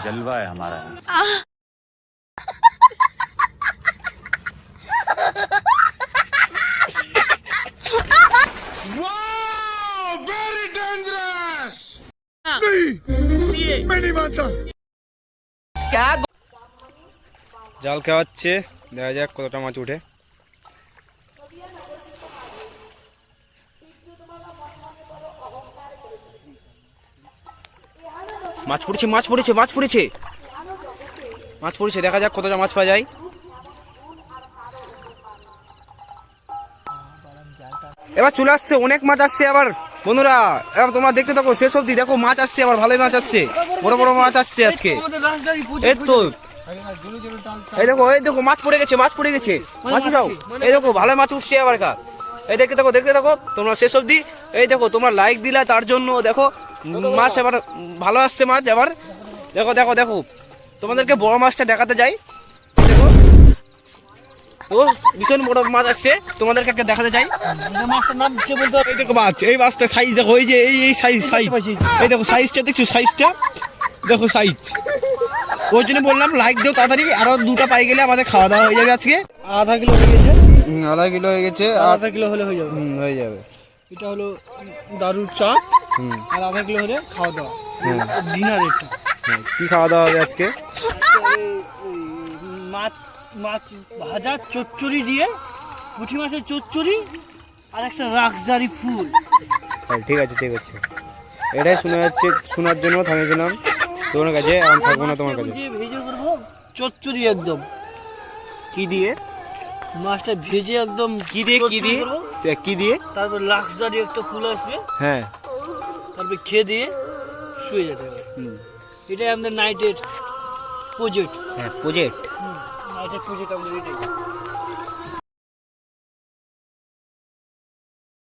जलवा है हमारा জাল খাওয়া হচ্ছে দেখা যাক কতটা মাছ উঠে মাছ পড়েছে মাছ পড়েছে মাছ পড়েছে। মাছ পড়েছে, দেখা যাক কতটা মাছ পাওয়া যায়। এবার চলে আসছে, অনেক মাছ আসছে আবার। বন্ধুরা, এবার তোমরা দেখতে থাকো, শেষ অব্দি দেখো, মাছ আসছে আবার, ভালোই মাছ আসছে। বড় বড় মাছ আসছে আজকে। এই তো, এই দেখো এই দেখো, মাছ পড়ে গেছে, মাছ পড়ে গেছে। মাছ উঠাও। এই দেখো, ভালো মাছ উঠছে আবার কা এই দেখতে থাকো দেখতে থাকো, তোমরা শেষ অব্দি এই দেখো, তোমরা লাইক দিলা তার জন্য, দেখো। মাছ এবার ভালো আসছে মাছ এবার। দেখো দেখো দেখো। তোমাদেরকে বড় মাছটা দেখাতে যাই। দেখো। ও ভীষণ বড় মাছ আসছে। তোমাদেরকে একটা দেখাতে চাই এই দেখো মাছ এই মাছটা সাইজ দেখো এই যে এই এই সাইজ সাইজ এই দেখো সাইজটা দেখছ সাইজটা দেখো সাইজ ওই জন্য বললাম লাইক দিও তাড়াতাড়ি। আরও দুটো পাই গেলে আমাদের খাওয়া দাওয়া হয়ে যাবে আজকে। আধা কিলো হয়ে গেছে। আধা কিলো হয়ে গেছে। আধা কিলো হলে হয়ে যাবে। হয়ে যাবে। এটা হলো দারুর চা হুম আর আধা কিলো হলে খাওয়া দাওয়া হুম। ডিনার এটা কি খাওয়া দাওয়া হবে আজকে? মাছ মাছ ভাজা চচ্চড়ি দিয়ে পুঁটি মাছের চচ্চড়ি আর একটা রাখজারি ফুল। হ্যাঁ, ঠিক আছে ঠিক আছে। এটাই শোনা যাচ্ছে শোনার জন্য থামিয়েছিলাম তোমার কাছে এখন থাকব না তোমার কাছে। ভেজে করব চচ্চড়ি একদম। কি দিয়ে? মাছটা ভেজে একদম কি দিয়ে কি দিয়ে? কি দিয়ে? তারপর লাক্সারি একটা ফুল আসবে। হ্যাঁ। তারপর খেয়ে দিয়ে শুয়ে যেতে হবে। হুম। এটাই আমাদের নাইটের প্রজেক্ট হ্যাঁ প্রজেক্ট নাইটের প্রজেক্ট আমাদের এটাই